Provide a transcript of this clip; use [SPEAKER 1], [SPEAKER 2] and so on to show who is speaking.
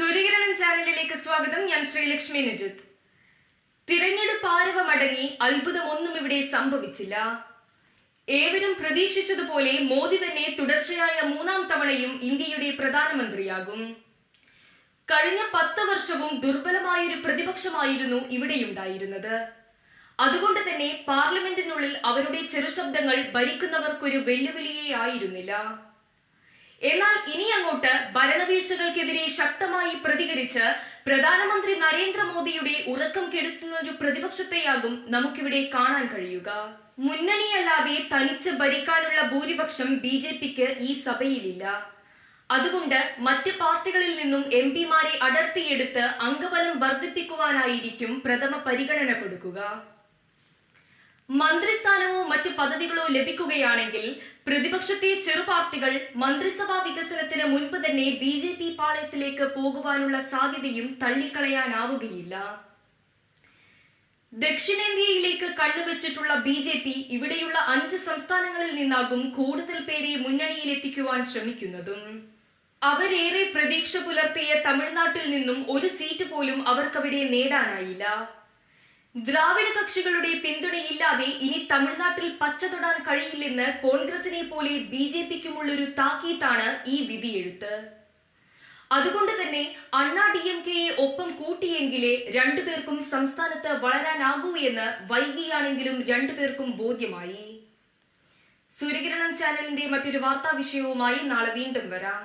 [SPEAKER 1] സൂര്യകിരണം ചാനലിലേക്ക് സ്വാഗതം. ഞാൻ ശ്രീലക്ഷ്മി നിജിത്ത് തിരഞ്ഞെടുപ്പ് ആരവമടങ്ങി അത്ഭുതമൊന്നും ഇവിടെ സംഭവിച്ചില്ല. ഏവരും പ്രതീക്ഷിച്ചതുപോലെ മോദി തന്നെ തുടർച്ചയായ മൂന്നാം തവണയും ഇന്ത്യയുടെ പ്രധാനമന്ത്രിയാകും. കഴിഞ്ഞ പത്ത് വർഷവും ദുർബലമായൊരു പ്രതിപക്ഷമായിരുന്നു ഇവിടെയുണ്ടായിരുന്നത്. അതുകൊണ്ട് തന്നെ പാർലമെന്റിനുള്ളിൽ അവരുടെ ചെറുശബ്ദങ്ങൾ ഭരിക്കുന്നവർക്കൊരു വെല്ലുവിളിയേ ആയിരുന്നില്ല. എന്നാൽ ഇനി അങ്ങോട്ട് ഭരണവീഴ്ചകൾക്കെതിരെ ശക്തമായി പ്രതികരിച്ച് പ്രധാനമന്ത്രി നരേന്ദ്രമോദിയുടെ ഉറക്കം കെടുത്തുന്ന ഒരു പ്രതിപക്ഷത്തെയാകും നമുക്കിവിടെ കാണാൻ കഴിയുക. മുന്നണിയല്ലാതെ തനിച്ച് ഭരിക്കാനുള്ള ഭൂരിപക്ഷം ബി ജെ പിക്ക് ഈ സഭയിലില്ല. അതുകൊണ്ട് മറ്റ് പാർട്ടികളിൽ നിന്നും എം പിമാരെ അടർത്തിയെടുത്ത് അംഗബലം വർദ്ധിപ്പിക്കുവാനായിരിക്കും പ്രഥമ പരിഗണന കൊടുക്കുക. മന്ത്രിസ്ഥാനമോ മറ്റ് പദവികളോ ലഭിക്കുകയാണെങ്കിൽ പ്രതിപക്ഷത്തെ ചെറുപാർട്ടികൾ മന്ത്രിസഭാ വികസനത്തിന് മുൻപ് തന്നെ ബി ജെ പി പാളയത്തിലേക്ക് പോകുവാനുള്ള സാധ്യതയും തള്ളിക്കളയാനാവുകയില്ല. ദക്ഷിണേന്ത്യയിലേക്ക് കണ്ണുവെച്ചിട്ടുള്ള ബി ജെ പി ഇവിടെയുള്ള അഞ്ച് സംസ്ഥാനങ്ങളിൽ നിന്നാകും കൂടുതൽ പേരെ മുന്നണിയിലെത്തിക്കുവാൻ ശ്രമിക്കുന്നതും. അവരേറെ പ്രതീക്ഷ പുലർത്തിയ തമിഴ്നാട്ടിൽ നിന്നും ഒരു സീറ്റ് പോലും അവർക്കവിടെ നേടാനായില്ല. ദ്രാവിഡ കക്ഷികളുടെ പിന്തുണയില്ലാതെ ഇനി തമിഴ്നാട്ടിൽ പച്ച തൊടാൻ കഴിയില്ലെന്ന് കോൺഗ്രസിനെ പോലെ ബി ജെ പിക്കുമുള്ളൊരു താക്കീത്താണ് ഈ വിധിയെഴുത്ത്. അതുകൊണ്ട് തന്നെ അണ്ണാ ഡി എം കെയെ ഒപ്പം കൂട്ടിയെങ്കിലേ രണ്ടുപേർക്കും സംസ്ഥാനത്ത് വളരാനാകൂ എന്ന് വൈകിയാണെങ്കിലും രണ്ടുപേർക്കും ബോധ്യമായി. സൂര്യകിരണം ചാനലിന്റെ മറ്റൊരു വാർത്താ വിഷയവുമായി നാളെ വീണ്ടും വരാം.